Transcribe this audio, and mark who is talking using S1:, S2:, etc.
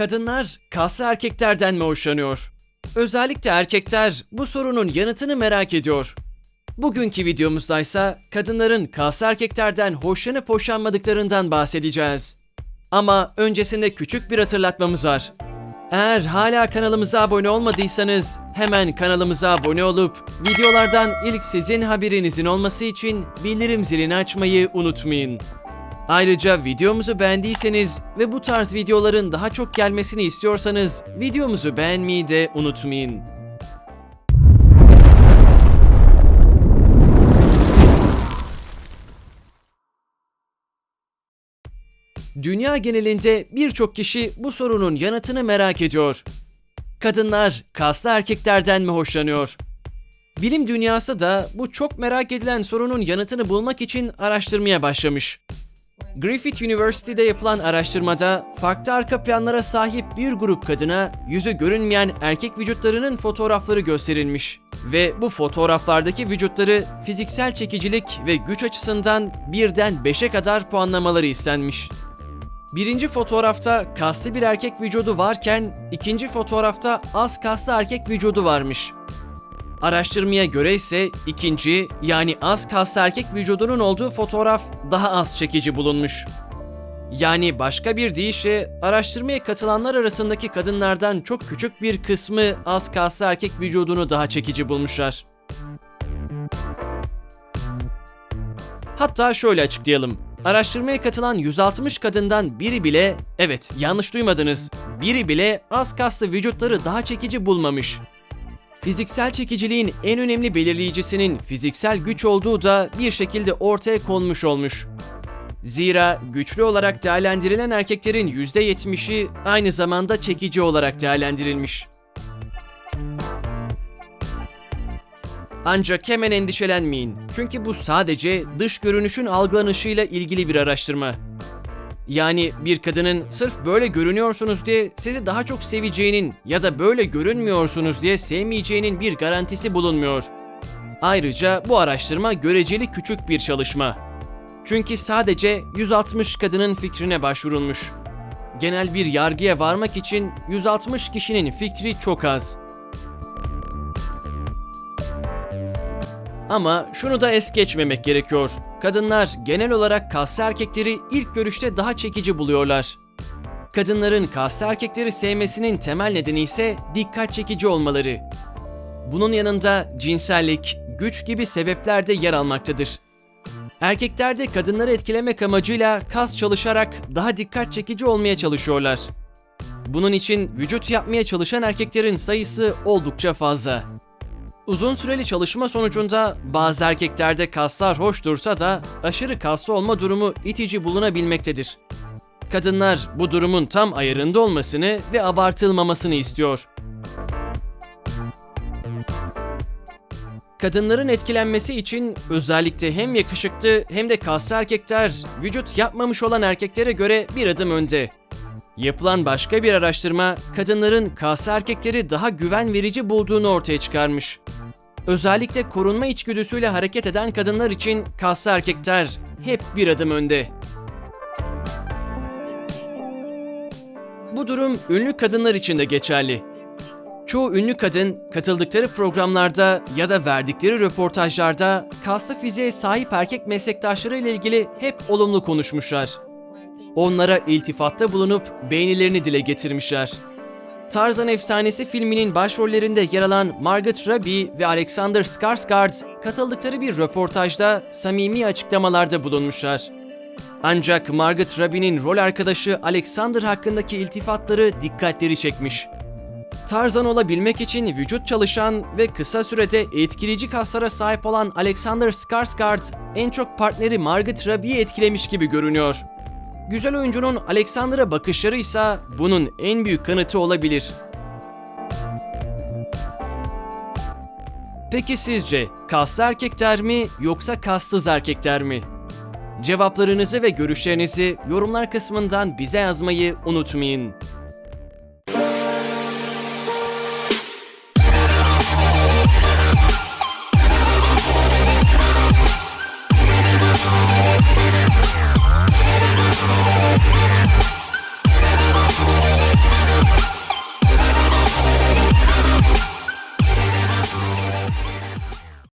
S1: Kadınlar kaslı erkeklerden mi hoşlanıyor? Özellikle erkekler bu sorunun yanıtını merak ediyor. Bugünkü videomuzda ise kadınların kaslı erkeklerden hoşlanıp hoşlanmadıklarından bahsedeceğiz. Ama öncesinde küçük bir hatırlatmamız var. Eğer hala kanalımıza abone olmadıysanız hemen kanalımıza abone olup videolardan ilk sizin haberinizin olması için bildirim zilini açmayı unutmayın. Ayrıca videomuzu beğendiyseniz ve bu tarz videoların daha çok gelmesini istiyorsanız videomuzu beğenmeyi de unutmayın. Dünya genelinde birçok kişi bu sorunun yanıtını merak ediyor. Kadınlar kaslı erkeklerden mi hoşlanıyor? Bilim dünyası da bu çok merak edilen sorunun yanıtını bulmak için araştırmaya başlamış. Griffith University'de yapılan araştırmada farklı arka planlara sahip bir grup kadına yüzü görünmeyen erkek vücutlarının fotoğrafları gösterilmiş ve bu fotoğraflardaki vücutları fiziksel çekicilik ve güç açısından birden 5'e kadar puanlamaları istenmiş. Birinci fotoğrafta kaslı bir erkek vücudu varken ikinci fotoğrafta az kaslı erkek vücudu varmış. Araştırmaya göre ise ikinci yani az kaslı erkek vücudunun olduğu fotoğraf daha az çekici bulunmuş. Yani başka bir deyişle araştırmaya katılanlar arasındaki kadınlardan çok küçük bir kısmı az kaslı erkek vücudunu daha çekici bulmuşlar. Hatta şöyle açıklayalım. Araştırmaya katılan 160 kadından biri bile, evet yanlış duymadınız, biri bile az kaslı vücutları daha çekici bulmamış. Fiziksel çekiciliğin en önemli belirleyicisinin fiziksel güç olduğu da bir şekilde ortaya konmuş olmuş. Zira güçlü olarak değerlendirilen erkeklerin %70'i aynı zamanda çekici olarak değerlendirilmiş. Ancak hemen endişelenmeyin. Çünkü bu sadece dış görünüşün algılanışıyla ilgili bir araştırma. Yani bir kadının sırf böyle görünüyorsunuz diye sizi daha çok seveceğinin ya da böyle görünmüyorsunuz diye sevmeyeceğinin bir garantisi bulunmuyor. Ayrıca bu araştırma göreceli küçük bir çalışma. Çünkü sadece 160 kadının fikrine başvurulmuş. Genel bir yargıya varmak için 160 kişinin fikri çok az. Ama şunu da es geçmemek gerekiyor. Kadınlar genel olarak kaslı erkekleri ilk görüşte daha çekici buluyorlar. Kadınların kaslı erkekleri sevmesinin temel nedeni ise dikkat çekici olmaları. Bunun yanında cinsellik, güç gibi sebepler de yer almaktadır. Erkekler de kadınları etkilemek amacıyla kas çalışarak daha dikkat çekici olmaya çalışıyorlar. Bunun için vücut yapmaya çalışan erkeklerin sayısı oldukça fazla. Uzun süreli çalışma sonucunda bazı erkeklerde kaslar hoş dursa da aşırı kaslı olma durumu itici bulunabilmektedir. Kadınlar bu durumun tam ayarında olmasını ve abartılmamasını istiyor. Kadınların etkilenmesi için özellikle hem yakışıklı hem de kaslı erkekler vücut yapmamış olan erkeklere göre bir adım önde. Yapılan başka bir araştırma kadınların kaslı erkekleri daha güven verici bulduğunu ortaya çıkarmış. Özellikle korunma içgüdüsüyle hareket eden kadınlar için kaslı erkekler hep bir adım önde. Bu durum ünlü kadınlar için de geçerli. Çoğu ünlü kadın katıldıkları programlarda ya da verdikleri röportajlarda kaslı fiziğe sahip erkek meslektaşları ile ilgili hep olumlu konuşmuşlar. Onlara iltifatta bulunup beğenilerini dile getirmişler. Tarzan Efsanesi filminin başrollerinde yer alan Margot Robbie ve Alexander Skarsgård katıldıkları bir röportajda samimi açıklamalarda bulunmuşlar. Ancak Margot Robbie'nin rol arkadaşı Alexander hakkındaki iltifatları dikkatleri çekmiş. Tarzan olabilmek için vücut çalışan ve kısa sürede etkileyici kaslara sahip olan Alexander Skarsgård en çok partneri Margot Robbie'yi etkilemiş gibi görünüyor. Güzel oyuncunun Alexander'a bakışları ise bunun en büyük kanıtı olabilir. Peki sizce kaslı erkekler mi yoksa kassız erkekler mi? Cevaplarınızı ve görüşlerinizi yorumlar kısmından bize yazmayı unutmayın.